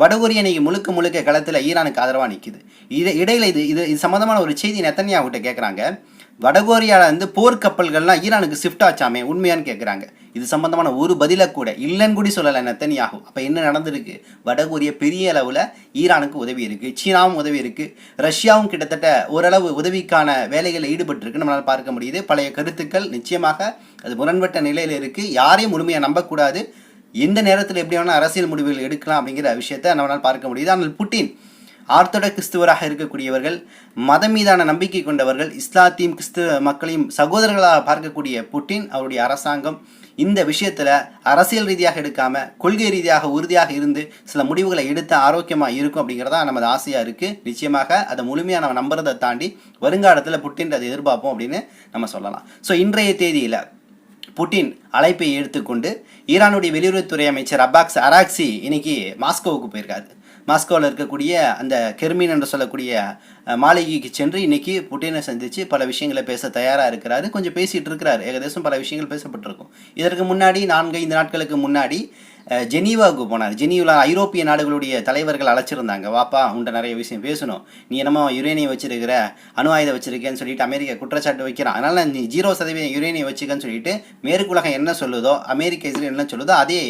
வடகொரியா இன்னைக்கு முழுக்க முழுக்க களத்தில் ஈரானுக்கு ஆதரவாக நிற்குது இது இடையில இது இது இது சம்மந்தமான ஒரு செய்தி நெத்தன்யா கிட்ட கேட்குறாங்க வடகொரியாவில் வந்து போர்க்கப்பல்கள்லாம் ஈரானுக்கு ஷிஃப்ட் ஆச்சாமே உண்மையான்னு கேட்குறாங்க இது சம்பந்தமான ஒரு பதிலை கூட இல்லைன்னு கூட சொல்லலை நெத்தனியாகும் அப்போ என்ன நடந்திருக்கு? வடகொரியா பெரிய அளவில் ஈரானுக்கு உதவி இருக்குது சீனாவும் உதவி இருக்குது ரஷ்யாவும் கிட்டத்தட்ட ஓரளவு உதவிக்கான வேலைகளில் ஈடுபட்டிருக்கு நம்மளால் பார்க்க முடியுது. பழைய கருத்துக்கள் நிச்சயமாக அது முரண்பட்ட நிலையில் இருக்குது யாரையும் முழுமையாக நம்பக்கூடாது. எந்த நேரத்தில் எப்படி வேணால் அரசியல் முடிவுகள் எடுக்கலாம் அப்படிங்கிற விஷயத்தை நம்மளால் பார்க்க முடியுது. ஆனால் புட்டின் ஆர்த்தோட கிறிஸ்துவராக இருக்கக்கூடியவர்கள் மதம் மீதான நம்பிக்கை கொண்டவர்கள் இஸ்லாத்தையும் கிறிஸ்துவ மக்களையும் சகோதரர்களாக பார்க்கக்கூடிய புட்டின் அவருடைய அரசாங்கம் இந்த விஷயத்தில் அரசியல் ரீதியாக எடுக்காம கொள்கை ரீதியாக உறுதியாக இருந்து சில முடிவுகளை எடுத்து ஆரோக்கியமாக இருக்கும் அப்படிங்கிறதா நமது ஆசையாக இருக்குது நிச்சயமாக அதை முழுமையாக நம்ம நம்புறதை தாண்டி வருங்காலத்தில் புட்டின் அதை எதிர்பார்ப்போம் அப்படின்னு நம்ம சொல்லலாம். ஸோ இன்றைய தேதியில் புட்டின் அழைப்பை எடுத்துக்கொண்டு ஈரானுடைய வெளியுறவுத்துறை அமைச்சர் அப்பாக்ஸ் அராக்சி இன்னைக்கு மாஸ்கோவுக்கு போயிருக்காரு. மாஸ்கோவில் இருக்கக்கூடிய அந்த கெர்மின் என்று சொல்லக்கூடிய மாளிகைக்கு சென்று இன்னைக்கு புட்டினை சந்தித்து பல விஷயங்களை பேச தயாராக இருக்கிறாரு. கொஞ்சம் பேசிகிட்டு இருக்கிறார். ஏகதேசம் பல விஷயங்கள் பேசப்பட்டிருக்கும். இதற்கு முன்னாடி நான்கு ஐந்து நாட்களுக்கு முன்னாடி ஜெனீவாவுக்கு போனார். ஜெனீவில் ஐரோப்பிய நாடுகளுடைய தலைவர்கள் அழைச்சிருந்தாங்க. வாப்பா உன்ட்ட நிறைய விஷயம் பேசணும். நீ என்னமோ யுரேனியம் வச்சிருக்கிற அணு ஆயுதம் வச்சிருக்கேன்னு சொல்லிட்டு அமெரிக்கா குற்றச்சாட்டு வைக்கிறான். அதனால் நீ ஜீரோ சதவீதம் யுரேனியம் வச்சுக்கன்னு சொல்லிட்டு மேற்குலகம் என்ன சொல்லுதோ அமெரிக்க இஸ்ரேல் என்ன சொல்லுதோ அதே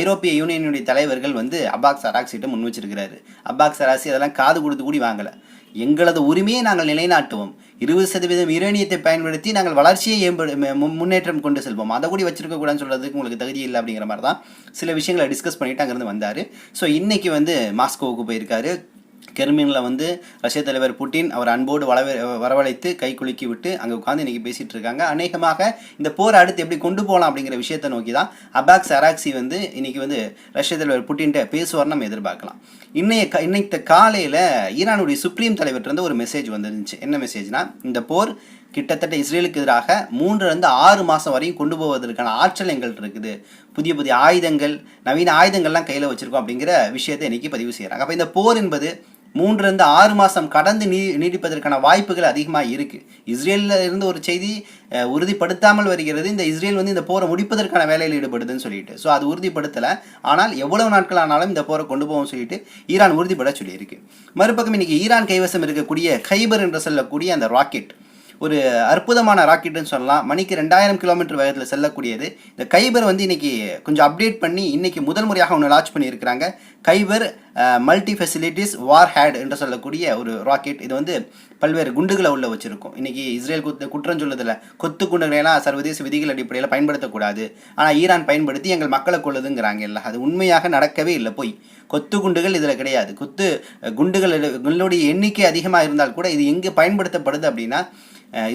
ஐரோப்பிய யூனியனுடைய தலைவர்கள் வந்து அபாக் சராக்சிட்ட முன் வச்சிருக்கிறாரு. அபாக் சராசி அதெல்லாம் காது கொடுத்து கூடி வாங்கலை. எங்களது உரிமையை நாங்கள் நிலைநாட்டுவோம். இருபது சதவீதம் யுரேனியத்தை பயன்படுத்தி நாங்கள் வளர்ச்சியை ஏம்படு மு- முன்னேற்றம் கொண்டு செல்வோம். அதை கூட வச்சிருக்கக்கூடாதுன்னு சொல்கிறதுக்கு உங்களுக்கு தகுதி இல்லை அப்படிங்கிற மாதிரி தான் சில விஷயங்களை டிஸ்கஸ் பண்ணிவிட்டு அங்கேருந்து வந்தார். ஸோ இன்றைக்கி வந்து மாஸ்கோவுக்கு போயிருக்காரு. கெர்மினில் வந்து ரஷ்ய தலைவர் புட்டின் அவர் அன்போடு வளவ வரவழைத்து கை குலுக்கி விட்டு அங்கே உட்காந்து இன்னைக்கு பேசிகிட்டு இருக்காங்க. அநேகமாக இந்த போரை அடுத்து எப்படி கொண்டு போகலாம் அப்படிங்கிற விஷயத்தை நோக்கி தான் அபாக்ஸ் அராக்சி வந்து இன்றைக்கி வந்து ரஷ்ய தலைவர் புட்டின்ட்ட பேசுவார் நம்ம எதிர்பார்க்கலாம். இன்னைய க- இன்னைக்கு காலையில் ஈரானுடைய சுப்ரீம் தலைவர்கிட்ட ஒரு மெசேஜ் வந்துருந்துச்சு. என்ன மெசேஜ்னா இந்த போர் கிட்டத்தட்ட இஸ்ரேலுக்கு எதிராக மூன்றுலேருந்து ஆறு மாதம் வரையும் கொண்டு போவதற்கான ஆற்றல் எங்கள்கிட்ட இருக்குது. புதிய புதிய ஆயுதங்கள் நவீன ஆயுதங்கள்லாம் கையில் வச்சுருக்கோம் அப்படிங்கிற விஷயத்தை இன்னைக்கு பதிவு செய்கிறாங்க அப்போ இந்த போர் என்பது மூன்றுலேருந்து ஆறு மாதம் கடந்து நீ நீடிப்பதற்கான வாய்ப்புகள் அதிகமாக இருக்குது இஸ்ரேலில் இருந்து ஒரு செய்தி உறுதிப்படுத்தாமல் வருகிறது. இந்த இஸ்ரேல் வந்து இந்த போரை முடிப்பதற்கான வேலையில் ஈடுபடுதுன்னு சொல்லிட்டு. ஸோ அது உறுதிப்படுத்தலை. ஆனால் எவ்வளவு நாட்கள் ஆனாலும் இந்த போரை கொண்டு போவோம் சொல்லிட்டு ஈரான் உறுதிப்பட சொல்லியிருக்கு. மறுபக்கம் இன்றைக்கி ஈரான் கைவசம் இருக்கக்கூடிய கைபர் என்று சொல்லக்கூடிய அந்த ராக்கெட். ஒரு அற்புதமான ராக்கெட்டுன்னு சொல்லலாம். மணிக்கு ரெண்டாயிரம் கிலோமீட்டர் வேகத்தில் செல்லக்கூடியது. இந்த கைபர் வந்து இன்னைக்கு கொஞ்சம் அப்டேட் பண்ணி இன்னைக்கு முதல் முறையாக ஒன்று லான்ச் பண்ணியிருக்கிறாங்க. Khyber multi facilities war had என்று சொல்லக்கூடிய ஒரு ராக்கெட். இது வந்து பல்வேறு குண்டுகளை உள்ள வச்சிருக்கும். இன்னைக்கு இஸ்ரேல் குத்து குற்றம் சொல்லுதில்ல கொத்து குண்டுகளெல்லாம் சர்வதேச விதிகள் அடிப்படையில் பயன்படுத்தக்கூடாது. ஆனால் ஈரான் பயன்படுத்தி எங்கள் மக்களை கொள்ளுதுங்கிறாங்க இல்லை. அது உண்மையாக நடக்கவே இல்லை போய். கொத்து குண்டுகள் இதில் கிடையாது. கொத்து குண்டுகள் குண்டுடைய எண்ணிக்கை அதிகமாக இருந்தால் கூட இது எங்கே பயன்படுத்தப்படுது அப்படின்னா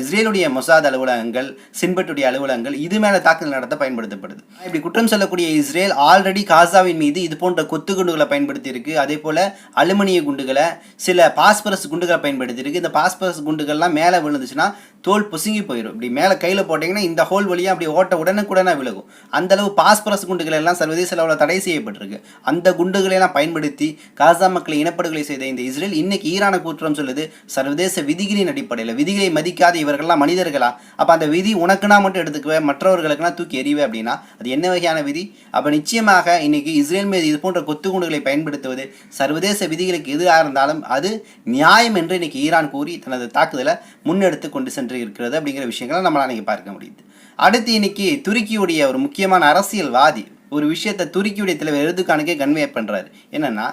இஸ்ரேலுடைய மொசாத் அலுவலகங்கள் சின்பட்டுடைய அலுவலகங்கள் இது மேலே தாக்குதல் நடத்த பயன்படுத்தப்படுது. இப்படி குற்றம் சொல்லக்கூடிய இஸ்ரேல் ஆல்ரெடி காசாவின் மீது இது போன்ற கொத்து குண்டுகளை பயன்படுத்தியிருக்கு. அதே போல் அலுமினிய குண்டுகளை சில பாஸ்பரஸ் குண்டுகளை பயன்படுத்தியிருக்கு. இந்த பாஸ்பரஸ் குண்டுகள்லாம் மேலே விழுந்துச்சுன்னா தோல் பொசுங்கி போயிடும் இப்படி மேலே கையில் போட்டிங்கன்னா இந்த ஹோல் வழியாக அப்படி ஓட்ட உடனுக்குடனே விலகும் அந்த அளவு பாஸ்பரஸ் குண்டுகள் எல்லாம் சர்வதேச அளவில் தடை செய்யப்பட்டிருக்கு. அந்த குண்டுகளெல்லாம் பயன்படுத்தி காசா மக்களை இனப்படுகொலை செய்த இந்த இஸ்ரேல் இன்னைக்கு ஈரான குற்றம் சொல்லுது சர்வதேச விதிகளின் அடிப்படையில் விதிகளை மதிக்க மதிக்காத இவர்கள்லாம் மனிதர்களா? அப்போ அந்த விதி உனக்குனா மட்டும் எடுத்துக்குவேன் மற்றவர்களுக்குனா தூக்கி எறிவே அப்படின்னா அது என்ன வகையான விதி? அப்போ நிச்சயமாக இன்னைக்கு இஸ்ரேல் மீது இது போன்ற கொத்துக்குண்டுகளை பயன்படுத்துவது சர்வதேச விதிகளுக்கு எதிராக இருந்தாலும் அது நியாயம் என்று இன்னைக்கு ஈரான் கூறி தனது தாக்குதலை முன்னெடுத்து கொண்டு சென்று இருக்கிறது அப்படிங்கிற விஷயங்களை நம்மளால் இன்னைக்கு பார்க்க முடியுது. அடுத்து இன்னைக்கு துருக்கியுடைய ஒரு முக்கியமான அரசியல்வாதி ஒரு விஷயத்தை துருக்கியுடைய தலைவர் எழுதுக்கானுக்கே கன்வே பண்ணுறாரு என்னன்னா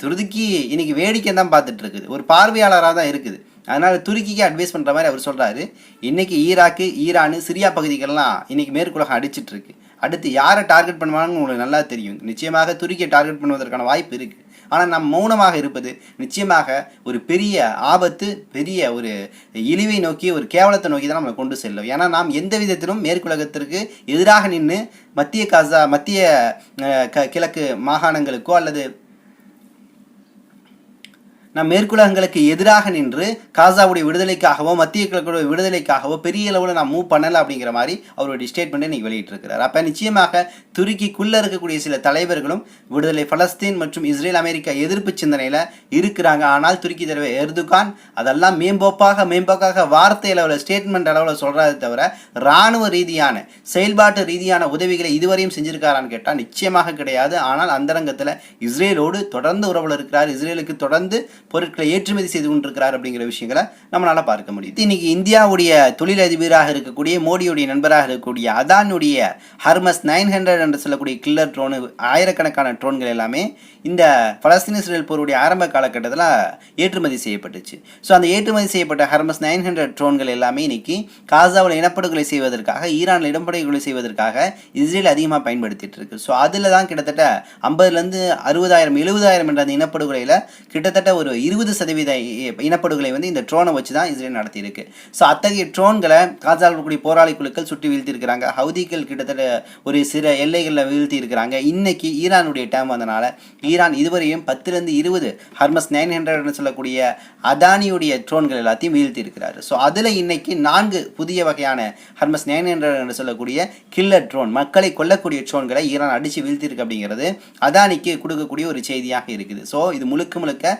துருக்கி இன்னைக்கு வேடிக்கை தான் பார்த்துட்டு இருக்குது. ஒரு பார்வையாளராக தான் இருக்குது. அதனால் துருக்கிக்கு அட்வைஸ் பண்ணுற மாதிரி அவர் சொல்கிறாரு இன்றைக்கி ஈராக்கு ஈரானு சிரியா பகுதிகளெலாம் இன்றைக்கி மேற்குலகம் அடிச்சிட்டு இருக்கு அடுத்து யாரை டார்கெட் பண்ணுவாங்கன்னு உங்களுக்கு நல்லா தெரியும். நிச்சயமாக துருக்கியை டார்கெட் பண்ணுவதற்கான வாய்ப்பு இருக்குது ஆனால் நாம் மௌனமாக இருப்பது நிச்சயமாக ஒரு பெரிய ஆபத்து பெரிய ஒரு இழிவை நோக்கி ஒரு கேவலத்தை நோக்கி தான் நம்மளை கொண்டு செல்லும். ஏன்னா நாம் எந்த விதத்திலும் மேற்குலகத்திற்கு எதிராக நின்று மத்திய காசா மத்திய க- கிழக்கு மாகாணங்களுக்கோ அல்லது நம் மேற்குலகங்களுக்கு எதிராக நின்று காசாவுடைய விடுதலைக்காகவோ மத்திய கிழக்குடைய விடுதலைக்காகவோ பெரிய அளவில் நான் மூவ் பண்ணலை அப்படிங்கிற மாதிரி அவருடைய ஸ்டேட்மெண்ட்டை இன்றைக்கி வெளியிட்டிருக்கிறார். அப்போ நிச்சயமாக துருக்கிக்குள்ளே இருக்கக்கூடிய சில தலைவர்களும் விடுதலை பலஸ்தீன் மற்றும் இஸ்ரேல் அமெரிக்கா எதிர்ப்பு சிந்தனையில் இருக்கிறாங்க. ஆனால் துருக்கி தலைவர் எர்துகான் அதெல்லாம் மேம்போப்பாக மேம்போக்காக வார்த்தை அளவில் ஸ்டேட்மெண்ட் அளவில் சொல்கிறத தவிர இராணுவ ரீதியான செயல்பாட்டு ரீதியான உதவிகளை இதுவரையும் செஞ்சுருக்காரான்னு கேட்டால் நிச்சயமாக கிடையாது. ஆனால் அந்தரங்கத்தில் இஸ்ரேலோடு தொடர்ந்து உறவில் இருக்கிறார். இஸ்ரேலுக்கு தொடர்ந்து பொருட்களை ஏற்றுமதி செய்து கொண்டிருக்கிறார் அப்படிங்கிற விஷயங்களை நம்மளால் பார்க்க முடியுது. இன்னைக்கு இந்தியாவுடைய தொழிலதிபராக இருக்கக்கூடிய மோடியுடைய நண்பராக இருக்கக்கூடிய அதானுடைய ஹர்மஸ் நைன் ஹண்ட்ரட் என்று சொல்லக்கூடிய கில்லர் ட்ரோனு ஆயிரக்கணக்கான ட்ரோன்கள் எல்லாமே இந்த பலஸ்தீன இஸ்ரேல் போருடைய ஆரம்ப காலகட்டத்தில் ஏற்றுமதி செய்யப்பட்டுச்சு. ஸோ அந்த ஏற்றுமதி செய்யப்பட்ட ஹர்மஸ் நைன் ஹண்ட்ரட் ட்ரோன்கள் எல்லாமே இன்னைக்கு காசாவில் இனப்படுகொலை செய்வதற்காக ஈரானில் இடப்படுகொலை செய்வதற்காக இஸ்ரேல் அதிகமாக பயன்படுத்திட்டு இருக்கு. ஸோ அதில் தான் கிட்டத்தட்ட ஐம்பதுலேருந்து அறுபதாயிரம் எழுபதாயிரம் என்ற அந்த இனப்படுகொலையில் கிட்டத்தட்ட ஒரு இருபது சதவீத இனப்படுகொலை வந்து இந்த ட்ரோனை வச்சு தான் இஸ்ரேல் நடத்தியிருக்கு. ஸோ அத்தகைய ட்ரோன்களை காசால் இருக்கக்கூடிய போராளி குழுக்கள் சுற்றி வீழ்த்தியிருக்கிறாங்க. ஹவுதிகள் கிட்டத்தட்ட ஒரு சில எல்லைகளில் வீழ்த்தி இருக்கிறாங்க இன்னைக்கு ஈரானுடைய டேம் வந்தனால ஈரான் இதுவரையும் பத்துலேருந்து இருபது ஹர்மஸ் நைன் ஹண்ட்ரட்னு சொல்லக்கூடிய அதானியுடைய ட்ரோன்கள் எல்லாத்தையும் வீழ்த்தியிருக்கிறாரு. ஸோ அதில் இன்னைக்கு நான்கு புதிய வகையான ஹர்மஸ் நைன் ஹண்ட்ரட் என்று சொல்லக்கூடிய கில்லர் ட்ரோன் மக்களை கொல்லக்கூடிய ட்ரோன்களை ஈரான் அடித்து வீழ்த்தியிருக்கு அப்படிங்கிறது அதானிக்கு கொடுக்கக்கூடிய ஒரு செய்தியாக இருக்குது. ஸோ இது முழுக்க முழுக்க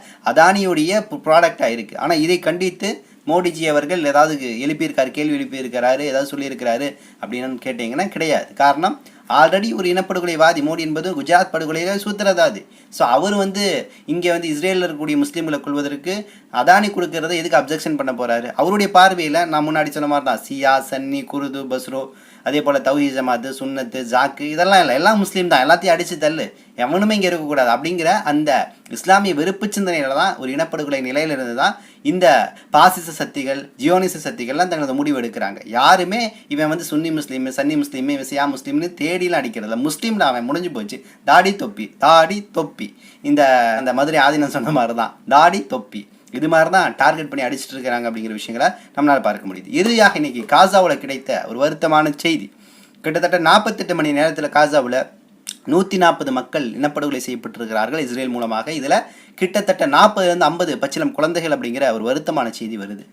அதானியுடைய ப்ராடக்டாக இருக்குது ஆனால் இதை கண்டித்து மோடிஜி அவர்கள் ஏதாவது எழுப்பியிருக்காரு கேள்வி எழுப்பியிருக்கிறாரு ஏதாவது சொல்லியிருக்கிறாரு அப்படின்னு கேட்டிங்கன்னா கிடையாது. காரணம் ஆல்ரெடி ஒரு இனப்படுகொலைவாதி மோடி என்பது குஜராத் படுகொலையில் சூத்திரதாது ஸோ அவர் வந்து இங்கே வந்து இஸ்ரேலில் இருக்கக்கூடிய முஸ்லீம்களை கொள்வதற்கு அதானி கொடுக்கறத எதுக்கு அப்ஜெக்ஷன் பண்ண போறாரு? அவருடைய பார்வையில் நான் முன்னாடி சொன்ன மாதிரி தான் சியா சன்னி குருது பஸ்ரோ அதே போல் தௌஹி ஜமாத்து சுன்னத்து ஜாக்கு இதெல்லாம் இல்லை. எல்லாம் முஸ்லீம் தான். எல்லாத்தையும் அடித்து தள்ளு. எவனுமே இங்கே இருக்கக்கூடாது அப்படிங்கிற அந்த இஸ்லாமிய வெறுப்பு சிந்தனையில் தான் ஒரு இனப்படுகொலை நிலையிலிருந்து தான் இந்த பாசிச சக்திகள் ஜியோனிச சக்திகள்லாம் தங்களது முடிவு எடுக்கிறாங்க. யாருமே இவன் வந்து சுன்னி முஸ்லீம் சன்னி முஸ்லீம் இவன் சியா முஸ்லீம்னு தேடிலாம் அடிக்கிறதில்ல. முஸ்லீம்ல அவன் முடிஞ்சு போச்சு. தாடி தொப்பி. தாடி தொப்பி. இந்த அந்த மதுரை ஆதீனம் சொன்ன மாதிரி தான் தாடி தொப்பி. இது மாதிரி தான் டார்கெட் பண்ணி அடிச்சிட்டு இருக்கிறாங்க அப்படிங்கிற விஷயங்களை நம்மளால் பார்க்க முடியுது. இறுதியாக இன்னைக்கு காசாவில் கிடைத்த ஒரு வருத்தமான செய்தி. கிட்டத்தட்ட நாற்பத்தெட்டு மணி நேரத்தில் காசாவில் நூற்றி நாற்பது மக்கள் இனப்படுகொலை செய்யப்பட்டிருக்கிறார்கள் இஸ்ரேல் மூலமாக. இதில் கிட்டத்தட்ட நாற்பதுலேருந்து ஐம்பது பச்சிலம் குழந்தைகள் அப்படிங்கிற ஒரு வருத்தமான செய்தி வருது.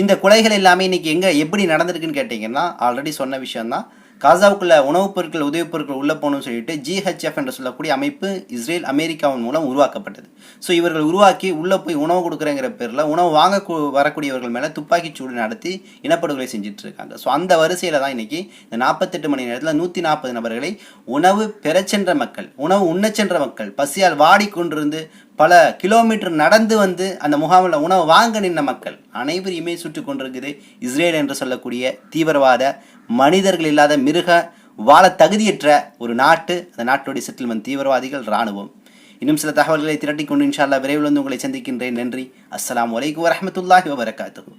இந்த கொலைகள் எல்லாமே இன்னைக்கு எங்கே எப்படி நடந்திருக்குன்னு கேட்டிங்கன்னா ஆல்ரெடி சொன்ன விஷயம்தான். காசாவுக்குள்ள உணவுப் பொருட்கள் உதவிப் பொருட்கள் உள்ளே போகணும்னு சொல்லிட்டு ஜிஹெச்எஃப் என்று சொல்லக்கூடிய அமைப்பு இஸ்ரேல் அமெரிக்காவின் மூலம் உருவாக்கப்பட்டது. ஸோ இவர்கள் உருவாக்கி உள்ளே போய் உணவு கொடுக்குறேங்கிற பேரில் உணவு வாங்க வரக்கூடியவர்கள் மேலே துப்பாக்கிச் சூடு நடத்தி இனப்படுகொலை செஞ்சுட்டு இருக்காங்க ஸோ அந்த வரிசையில் தான் இன்னைக்கு இந்த நாற்பத்தெட்டு மணி நேரத்தில் நூற்றி நாற்பது நபர்களை உணவு பெறச் சென்ற மக்கள் உணவு உண்ணச் சென்ற மக்கள் பசியால் வாடிக்கொண்டிருந்து பல கிலோமீட்டர் நடந்து வந்து அந்த முகாமில் உணவு வாங்க நின்ற மக்கள் அனைவரையுமே சுற்றி கொண்டிருக்குது. இஸ்ரேல் என்று சொல்லக்கூடிய தீவிரவாத மனிதர்கள் இல்லாத மிருக வாழ தகுதியற்ற ஒரு நாட்டு அந்த நாட்டுடைய செட்டில்மெண்ட் தீவிரவாதிகள் இராணுவம். இன்னும் சில தகவல்களை திரட்டி கொண்டு இன்ஷால்லா விரைவில் வந்து உங்களை சந்திக்கின்றேன். நன்றி. அஸ்லாம் வலைக்கு வரமத்துல்லாஹி வபரகாத்துஹு.